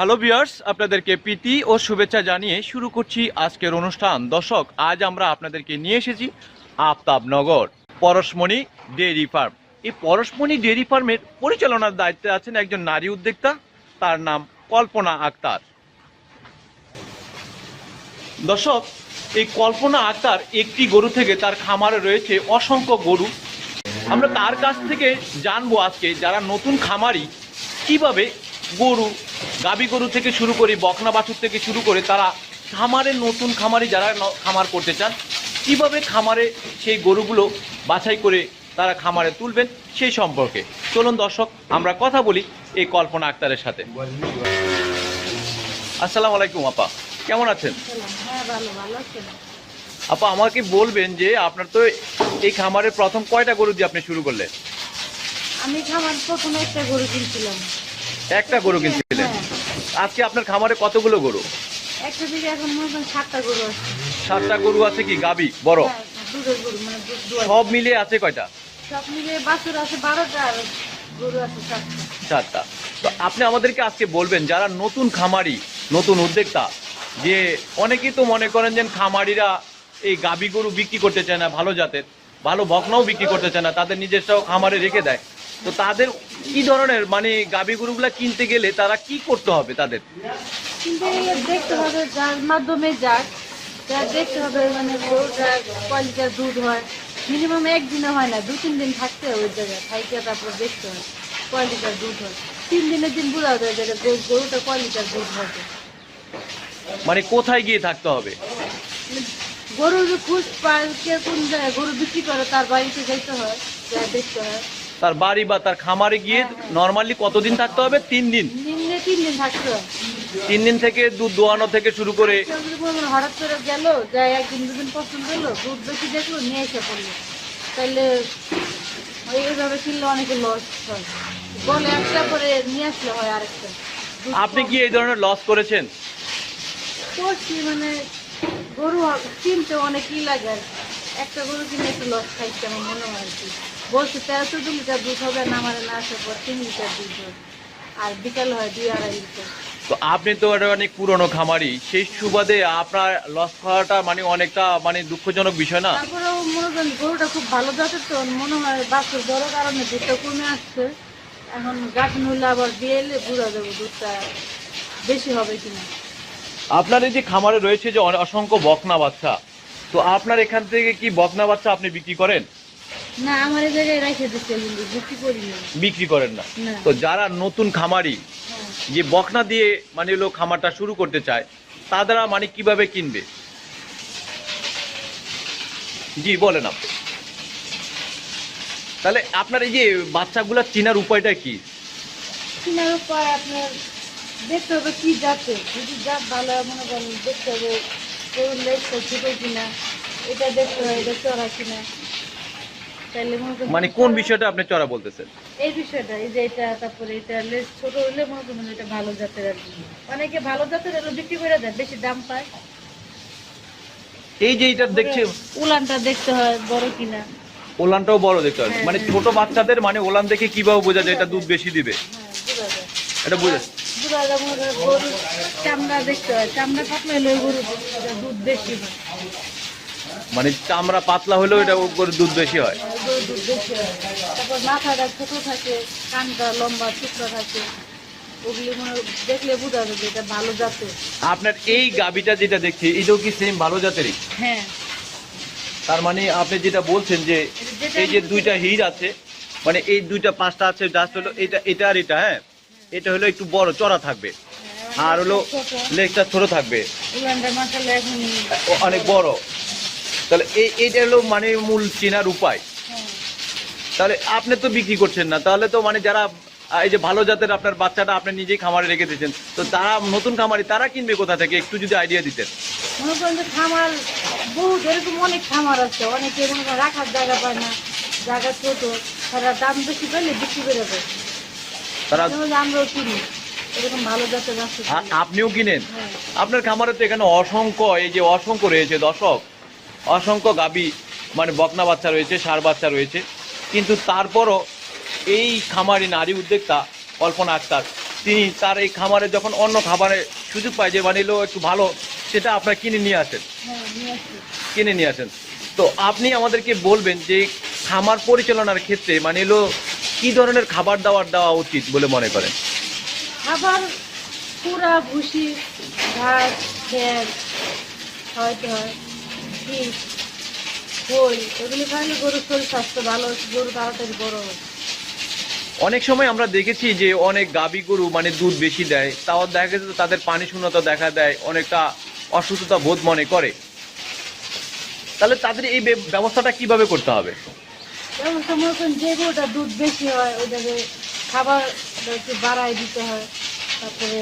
Hello viewers, আপনাদেরকে প্রীতি ও শুভেচ্ছা জানিয়ে শুরু করছি আজকের অনুষ্ঠান। দর্শক, আজ আমরা আপনাদেরকে নিয়ে এসেছি আফতাবনগর, পরশমণি ডেয়ারি ফার্ম। এই পরশমণি ডেয়ারি ফার্মের পরিচালনার দায়িত্বে আছেন একজন নারী উদ্যোক্তা, তার নাম কল্পনা আক্তার। দর্শক, এই কল্পনা আক্তার একটি গরু থেকে তার খামারে রয়েছে অসংখ্য গরু। আমরা তার কাছ থেকে জানব আজকে যারা নতুন খামারি, কীভাবে গরু গাবি গরু থেকে শুরু করে বকনা বাছুর থেকে শুরু করে তারা খামারে নতুন খামারে যারা খামার করতে চান কীভাবে খামারে সেই গরুগুলো বাছাই করে তারা খামারে তুলবেন সেই সম্পর্কে। চলুন দর্শক আমরা কথা বলি এই কল্পনা আক্তারের সাথে। আসসালামু আলাইকুম আপা। কেমন আছেন? হ্যাঁ আছেন? আপা আমাকে বলবেন যে আপনার তো এই খামারে প্রথম কয়টা গরু দিয়ে আপনি শুরু করলেন? আমি খাবার প্রথমে একটা গরু কিনছিলাম। একটা গরু কিনছিলেন। হ্যাঁ আজকে আপনার খামারে কতগুলো গরু? সাতটা গরু আছে। কি? গাবি? বড়? হ্যাঁ, গরু মানে। সব মিলিয়ে আছে কয়টা? সাতটা। তো আপনি আমাদেরকে আজকে বলবেন যারা নতুন খামারি নতুন উদ্যোক্তা যে অনেকেই তো মনে করেন যে খামারিরা এই গাবি গরু বিক্রি করতে চায় না ভালো জাতের ভালো বকনাও বিক্রি করতে চায় না তাদের নিজস্ব খামারে রেখে দেয়। তো তাদের কি ধরনের মানে গাবি গরুগুলা কিনতে গেলে তারা কি করতে হবে তাদের? কিন্তু এগুলো দেখতে হবে যার মাধ্যমে যাক যার দেখতে হবে মানে গরুটার কোয়ালিটির দুধ হয়। মিনিমাম একদিনে হয় না দু তিন দিন থাকতে হয় ওই জায়গায় থাইকে তারপর দেখতে হয় কোয়ালিটির দুধ হয়। তিন দিনের দিন বোঝা যায় যে গরু- গরুটা কোয়ালিটির দুধ হবে মানে কোথায় গিয়ে থাকতে হবে? গরুর খুঁজ পায় কে কোন জায়গায় গরু বিক্রি করে তার বাড়িতে যাইতে হয় যা দেখতে হয়। তার বাড়ি বা তার খামারে গিয়ে নর্মালি কতদিন থাকতে হবে? তিন দিন। তিন দিন থাকতে হয় তিন দিন থেকে দুধ দোয়ানো থেকে শুরু করে কোনো হঠাৎ করে গেল একদিন দুদিন পছন্দ হলো দুধ বেশি দেখল নিয়ে এসে পড়ল। তাহলে এইভাবে কিনলে অনেকে লস হয়। বলে একটা করে নিয়ে আসলে হয় আরেকটা। আপনি। কি এই ধরনের লস করেছেন? করছি মানে গরু কিনতে অনেকই লাগে একটা গরু কিনে একটু লস খাইছে আমার মনে হয় আর কি। বলছে তেরো চোদ্দ লিটার দুধ হবে না আমার না আসার পর তিন লিটার দুধ হয় আর বিকাল হয় দুই আড়াই লিটার। তো আপনি তো একটা অনেক পুরনো খামারি সেই সুবাদে আপনার লস খাওয়াটা মানে অনেকটা মানে দুঃখজনক বিষয় না? তারপরেও মনে করেন গরুটা খুব ভালো জাতের তো মনে হয় বাছুর বড় কারণে দুধটা কমে আসছে। এখন গাছ হলে আবার দিয়ে এলে বুঝা যাবে দুধটা বেশি হবে কিনা। আপনার এই যে খামারে রয়েছে যে অসংখ্য বকনা বাচ্চা তো আপনার এখান থেকে কি বকনা বাচ্চা আপনি বিক্রি করেন? না আমার এই জায়গায় রেখে দিচ্ছে বিক্রি করি না। বিক্রি করেন না। তো যারা নতুন খামারি হ্যাঁ। যে বকনা দিয়ে মানে লোক খামারটা শুরু করতে চায় তারা মানে কীভাবে কিনবে? জি বলেন আপনি। তাহলে আপনার এই যে বাচ্চাগুলা চেনার উপায়টা কি? কেনার উপায় আপনার দেখতে হবে কি জাতে যদি জাত ভালো মনে করেন দেখতে হবে ছোট কিনা এটা দেখতে হবে এটা চড়া কিনা। তাইলে মানে কোন বিষয়টা আপনি চড়া বলতেছেন? এই বিষয়টা এই যে এটা তারপরে এটা লেজ ছোট হলে মনে করেন এটা ভালো জাতের আর কি। অনেকে ভালো জাতের এগুলো বিক্রি করে দেয় বেশি দাম পায়। এই যে এটা দেখছে উলানটা দেখতে হয় বড় কিনা। ওলানটাও বড় দেখতে হবে হ্যাঁ, মানে হ্যাঁ। ছোট বাচ্চাদের মানে ওলান দেখে কীভাবে বোঝা যায়? এটা দুধ বেশি দিবে। হ্যাঁ বোঝা যায়। এটা বোঝা বোঝা চামড়া দেখতে হয়। চামড়া পাতলা হলে গরুর দুধ বেশি হয়। মানে চামড়া পাতলা হলেও এটা করে দুধ বেশি হয়। দুধ বেশি হয় তারপর মাথাটা ছোট থাকে কানটা লম্বা টুকরা থাকে। ওগুলি হয় দেখলে বোঝা যাবে এটা ভালো জাতের। আপনার এই গাবিটা যেটা দেখছি এটাও কি সেম ভালো জাতেরই? হ্যাঁ। তার মানে আপনি যেটা বলছেন যে এই যে দুইটা হির আছে মানে এই দুইটা পাঁচটা আছে জাস্ট হলো এটা এটা আর এটা হ্যাঁ? এটা হলো একটু বড় চড়া থাকবে। আর হলো ছোট। লেগটা ছোট থাকবে। অনেক বড়। তাহলে এই এইটা হলো মানে মূল চেনার উপায়। হ্যাঁ। তাহলে আপনি তো বিক্রি করছেন না তাহলে তো মানে যারা এই যে ভালো জাতের আপনার বাচ্চাটা আপনি নিজেই খামারে রেখে দিয়েছেন তো তারা নতুন খামারি তারা কিনবে কোথা থেকে? একটু যদি আইডিয়া দিতেন। মনে করেন যে খামার বহু এরকম অনেক খামার আছে অনেকে মনে করেন রাখার জায়গা পায় না জায়গা ছোট তারা দাম বেশি পেলে বিক্রি করে দেয়। তারা আমরাও কিনি এরকম ভালো জাতের আছে। আ- আপনিও কিনেন? হ্যাঁ। আপনার খামারে তো এখানে অসংখ্য এই যে অসংখ্য রয়েছে দর্শক। অসংখ্য গাবি মানে বকনা বাচ্চা রয়েছে ষাঁড় বাচ্চা রয়েছে। কিন্তু তারপরও এই খামারি নারী উদ্যোক্তা কল্পনা আক্তার তিনি তার এই খামারে যখন অন্য খাবারে সুযোগ পায় যে বানিলো একটু ভালো সেটা আপনারা কিনে নিয়ে আসেন। হ্যাঁ কিনে নিয়ে আসেন। তো আপনি আমাদেরকে বলবেন যে খামার পরিচালনার ক্ষেত্রে মানে হলো কি ধরনের খাবার দাবার দেওয়া উচিত বলে মনে করেন? খাবার পুরা ভুসি ঘাস খের খোল এগুলি খাইলে গরুর শরীর স্বাস্থ্য ভালো গরু তাড়াতাড়ি বড় হয়। অনেক সময় আমরা দেখেছি যে অনেক গাবি গরু মানে দুধ বেশি দেয় তাও দেখা গেছে তাদের পানি শূন্যতা দেখা দেয় অনেকটা অসুস্থতা বোধ মনে করে। তাহলে তাদের এই ব্যবস্থাটা কীভাবে করতে হবে? যে গরুটা দুধ বেশি হয় ওটাকে খাবার একটু বাড়ায় দিতে হয় তারপরে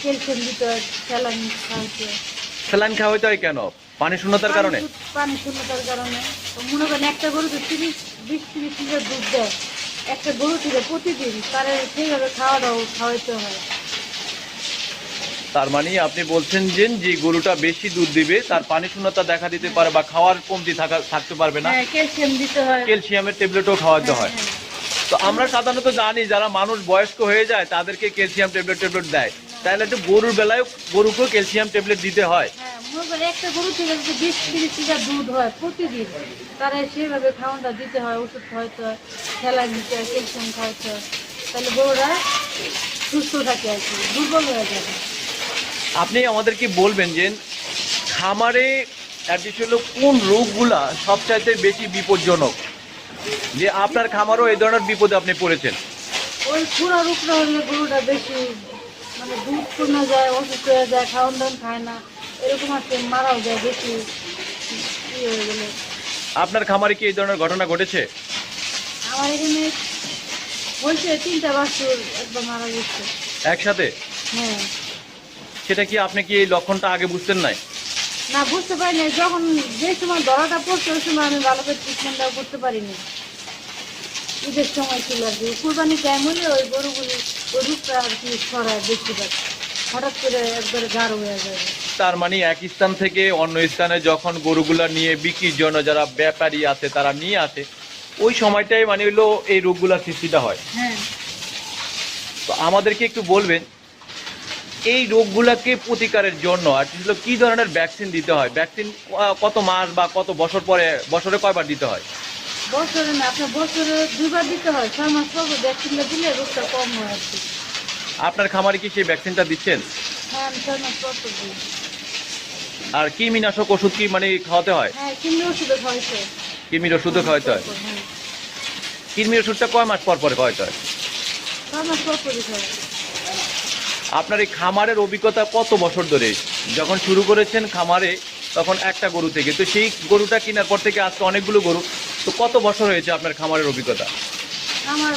ক্যালসিয়াম দিতে হয় স্যালাইন খাওয়াইতে হয়। স্যালাইন খাওয়াইতে হয় কেন? পানি শূন্যতার কারণে? পানি- শূন্যতার কারণে। মনে করেন একটা গরু তো তিরিশ বিশ তিরিশ লিটার দুধ দেয় একটা গরু থেকে প্রতিদিন তার সেইভাবে খাওয়া দাওয়া খাওয়াইতে হয়। তার মানে আপনি বলছেন যে যে গরুটা বেশি দুধ দিবে তার পানি শূন্যতা দেখা দিতে পারে বা খাওয়ার কমতি থাকা থাকতে পারবে না। হ্যাঁ ক্যালসিয়াম দিতে হয়। ক্যালসিয়ামের ট্যাবলেটও খাওয়াতে হ্যাঁ, হয়। হ্যাঁ। তো আমরা সাধারণত জানি যারা মানুষ বয়স্ক হয়ে যায় তাদেরকে ক্যালসিয়াম ট্যাবলেট ট্যাবলেট দেয়। তাহলে একটু গরুর বেলায় গরুকেও ক্যালসিয়াম ট্যাবলেট দিতে হয়। হ্যাঁ, একটা গরু থেকে যদি বিশ তিরিশ লিটার দুধ হয় প্রতিদিন তারা সেভাবে খাওয়াটা দিতে হয় ওষুধ হয় দিতে হয় ক্যালসিয়াম হয়। তাহলে গরুরা সুস্থ থাকে আর কি দুর্বল হয়ে যাবে আপনি আমাদেরকে বলবেন যে খামারে অ্যাটলিস্ট হলো কোন রোগগুলা সবচাইতে বেশি বিপজ্জনক? যে আপনার খামারও এই ধরনের বিপদে আপনি পড়েছেন। ওই পুরা রূপটা হলে গরুটা বেশি মানে দুধ কমে যায় অসুস্থ হয়ে যায় খাওয়ান দাওয়ান খায় না এরকম আছে মারাও যায় বেশি হয়ে গেলে। আপনার খামারে কি এই ধরনের ঘটনা ঘটেছে? আমার এখানে হয়েছে তিনটা বাছুর একবার মারা গেছে। একসাথে? হ্যাঁ। সেটা কি আপনি কি এই লক্ষণটা আগে বুঝতেন নাই? না বুঝতে পারিনি। যখন যে সময় ধরাটা পড়ছে ওই সময় আমি ভালো করে ট্রিটমেন্টটা করতে পারিনি। ঈদের সময় ছিল আর কি। কুরবানি টাইম হলে ওই গরুগুলি ওই রূপটা আর কি ছড়ায় বেশিরভাগ হঠাৎ করে একবারে গাঢ় হয়ে যাবে তার মানে এক স্থান থেকে অন্য স্থানে যখন গরুগুলা নিয়ে বিক্রির জন্য যারা ব্যাপারী আছে তারা নিয়ে আসে ওই সময়টাই মানে হলো এই রোগগুলার সৃষ্টিটা হয়। হ্যাঁ। তো আমাদেরকে একটু বলবেন এই রোগগুলাকে প্রতিকারের জন্য আর হলো কি ধরনের ভ্যাকসিন দিতে হয়? ভ্যাকসিন কত মাস বা কত বছর পরে বছরে কয়বার দিতে হয়? বছরে না আপনার বছরে দুবার দিতে হয় ছয় মাস পর ভ্যাকসিনটা দিলে রোগটা কম হয় আপনার খামারে কি সেই ভ্যাকসিনটা দিচ্ছেন? হ্যাঁ ছয় মাস পর পর আর কৃমিনাশক ওষুধ কি মানে খাওয়াতে হয়? হ্যাঁ কিনে ওষুধে খাওয়াইছে কৃমির ওষুধও খাওয়াতে হয়? হ্যাঁ। কৃমির ওষুধটা কয় মাস পর পরে খাওয়াতে হয়? ছয় মাস পর পরই খাওয়াই আপনার এই খামারের অভিজ্ঞতা কত বছর ধরে? যখন শুরু করেছেন খামারে তখন একটা গরু থেকে। তো সেই গরুটা কেনার পর থেকে আজকে অনেকগুলো গরু। তো কত বছর হয়েছে আপনার খামারের অভিজ্ঞতা? আমার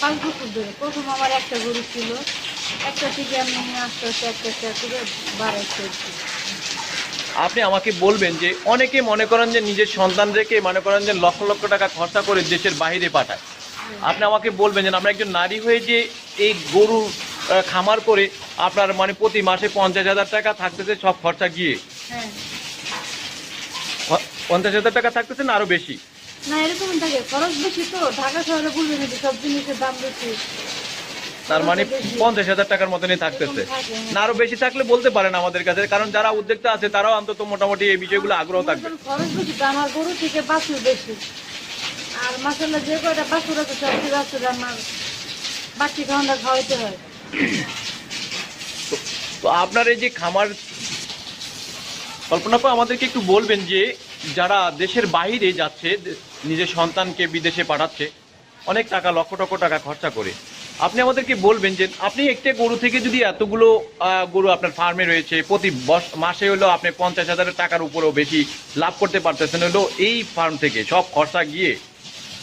পাঁচ বছর ধরে। প্রথম আমার একটা গরু ছিল। একটা থেকে আমি আস্তে আস্তে আর আপনি আমাকে বলবেন যে অনেকে মনে করেন যে নিজের সন্তান রেখে মনে করেন যে লক্ষ লক্ষ টাকা খরচা করে দেশের বাইরে পাঠায়। আপনি আমাকে বলবেন যে আমরা একজন নারী হয়ে যে এই গরু খামার করে আপনার মানে প্রতি মাসে পঞ্চাশ হাজার টাকা থাকতেছে সব খরচা গিয়ে। হ্যাঁ। পঞ্চাশ হাজার টাকা থাকতেছে না আরও বেশি? না এরকম থাকে। খরচ বেশি তো। ঢাকা শহরে বলবেন যে সব জিনিসের দাম বেশি? তার মানে পঞ্চাশ হাজার টাকার মতনই থাকতেছে। এরকম থাকে, হ্যাঁ। না আরও বেশি থাকলে বলতে পারেন আমাদের কাছে কারণ যারা উদ্যোক্তা আছে তারাও অন্তত মোটামুটি এই বিষয়গুলো আগ্রহ থাকবে। আমার খরচ বেশি আমার গরু থেকে বাছুর বেশি। আর মাসাল্লাহ যে কয়টা বাছুর আছে বাছুর আমার খাওয়াটা খাওয়াইতে হয়। তো আপনার এই যে খামার কল্পনা করে আমাদেরকে একটু বলবেন যে যারা দেশের বাইরে যাচ্ছে, নিজের সন্তানকে বিদেশে পাঠাচ্ছে, অনেক টাকা, লক্ষ লক্ষ টাকা খরচা করে, আপনি আমাদেরকে বলবেন যে আপনি একটা গরু থেকে যদি এতগুলো গরু আপনার ফার্মে রয়েছে, প্রতি মাসে হলো আপনি পঞ্চাশ হাজার টাকার উপরেও বেশি লাভ করতে পারতেছেন, হলো এই ফার্ম থেকে সব খরচা গিয়ে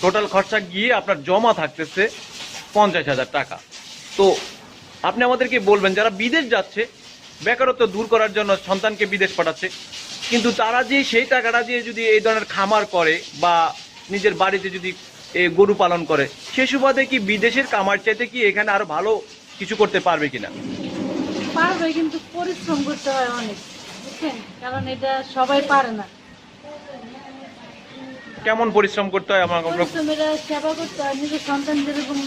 টোটাল খরচা গিয়ে আপনার জমা থাকতেছে পঞ্চাশ হাজার টাকা। তো আপনি আমাদেরকে বলবেন যারা বিদেশ যাচ্ছে বেকারত্ব দূর করার জন্য সন্তানকে বিদেশ পাঠাচ্ছে কিন্তু তারা যে সেই টাকাটা দিয়ে যদি এই ধরনের খামার করে বা নিজের বাড়িতে যদি গরু পালন করে সে সুবাদে কি বিদেশের কামার চাইতে কি এখানে আরও ভালো কিছু করতে পারবে কিনা? পারবে কিন্তু পরিশ্রম করতে হয় অনেক বুঝছেন? কারণ এটা সবাই পারে না। কেমন পরিশ্রম করতে হয় আমার সেবা করতে হয় নিজের সন্তান যেরকম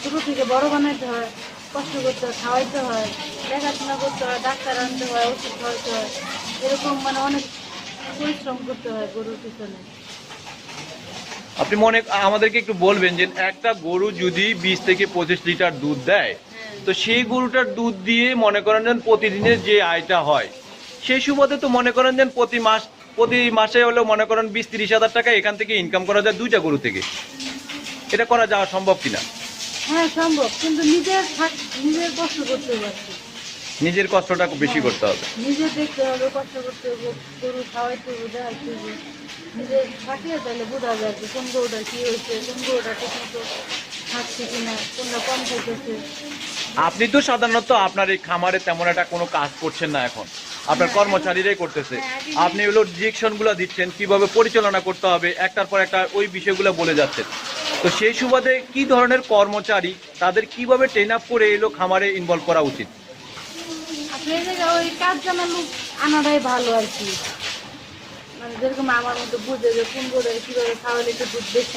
ছোট থেকে বড় বানাইতে হয়। কষ্ট করতে হয় খাওয়াইতে হয় দেখাশোনা করতে হয় ডাক্তার আনতে হয় ওষুধ খাওয়াইতে হয়। এরকম মানে অনেক পরিশ্রম করতে হয় গরুর পিছনে। আপনি মনে আমাদেরকে একটু বলবেন যে একটা গরু যদি বিশ থেকে পঁচিশ লিটার দুধ দেয় হ্যাঁ। তো সেই গরুটার দুধ দিয়ে মনে করেন যেন প্রতিদিনের যে আয়টা হয় সেই সুবাদে তো মনে করেন যেন প্রতি মাস প্রতি মাসে হলেও মনে করেন বিশ তিরিশ হাজার টাকা এখান থেকে ইনকাম করা যায় দুইটা গরু থেকে। এটা করা যাওয়া সম্ভব কিনা? হ্যাঁ সম্ভব। কিন্তু নিজের নিজের কষ্ট করতে পারছি নিজের কষ্টটা বেশি করতে হবে। নিজে দেখতে হবে কষ্ট করতে হবে গরু খাওয়াইতে হবে দেখাইতে হবে। নিজে থাকলে তাহলে বোঝা যায় যে কোন গরুটা কি হয়েছে কোন গরুটা খাচ্ছে কিনা কোনটা কম খাইতেছে। আপনি তো সাধারণত আপনার এই খামারে তেমন একটা কোনো কাজ করছেন না এখন। আপনার হ্যাঁ, কর্মচারীরাই করতেছে। হ্যাঁ, আপনি হলো ডিরেকশনগুলো দিচ্ছেন কীভাবে পরিচালনা করতে হবে একটার পর একটা ওই বিষয়গুলো বলে যাচ্ছেন। তো সেই সুবাদে কি ধরনের কর্মচারী, তাদের কীভাবে ট্রেন আপ করে এলো খামারে ইনভলভ করা উচিত? কাজ ভালো আর কি। মানে যেরকম আমার মতো বুঝে যে কীভাবে দুধ বেশি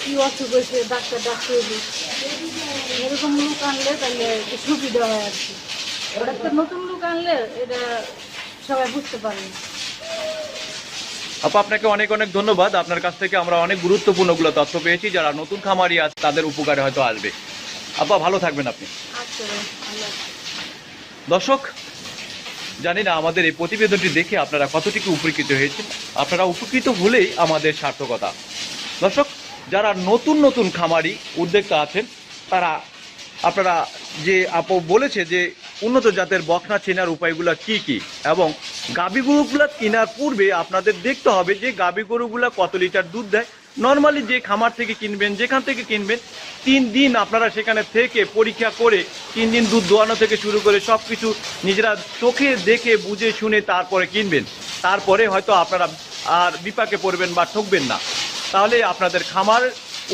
কি অসুখ হয়েছে ডাক্তার এরকম আনলে তাহলে একটু সুবিধা হয় আর কি। নতুন আনলে এটা সবাই বুঝতে পারে আপা আপনাকে অনেক অনেক ধন্যবাদ। আপনার কাছ থেকে আমরা অনেক গুরুত্বপূর্ণগুলো তথ্য পেয়েছি যারা নতুন খামারি আছে তাদের উপকারে হয়তো আসবে। আপা ভালো থাকবেন আপনি। আচ্ছা। দর্শক জানি না আমাদের এই প্রতিবেদনটি দেখে আপনারা কতটুকু উপকৃত হয়েছেন। আপনারা উপকৃত হলেই আমাদের সার্থকতা। দর্শক যারা নতুন নতুন খামারি উদ্যোক্তা আছেন তারা আপনারা যে আপু বলেছে যে উন্নত জাতের বকনা চেনার উপায়গুলো কি কি এবং গাবি গরুগুলো কেনার পূর্বে আপনাদের দেখতে হবে যে গাবি গরুগুলো কত লিটার দুধ দেয়। নর্মালি যে খামার থেকে কিনবেন, যেখান থেকে কিনবেন, তিন দিন আপনারা সেখানে থেকে পরীক্ষা করে তিন দিন দুধ দোয়ানো থেকে শুরু করে সব কিছু নিজেরা চোখে দেখে, বুঝে, শুনে তারপরে কিনবেন। তারপরে হয়তো আপনারা আর বিপাকে পড়বেন বা ঠকবেন না। তাহলে আপনাদের খামার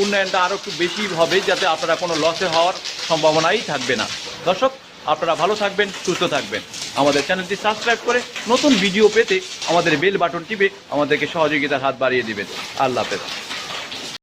উন্নয়নটা আরও একটু বেশি হবে, যাতে আপনারা কোনো লসে হওয়ার সম্ভাবনাই থাকবে না। দর্শক আপনারা ভালো থাকবেন, সুস্থ থাকবেন। আমাদের চ্যানেলটি সাবস্ক্রাইব করে নতুন ভিডিও পেতে আমাদের বেল বাটন টিপে আমাদেরকে সহযোগিতার হাত বাড়িয়ে দিবেন। আল্লাহ হাফেজ।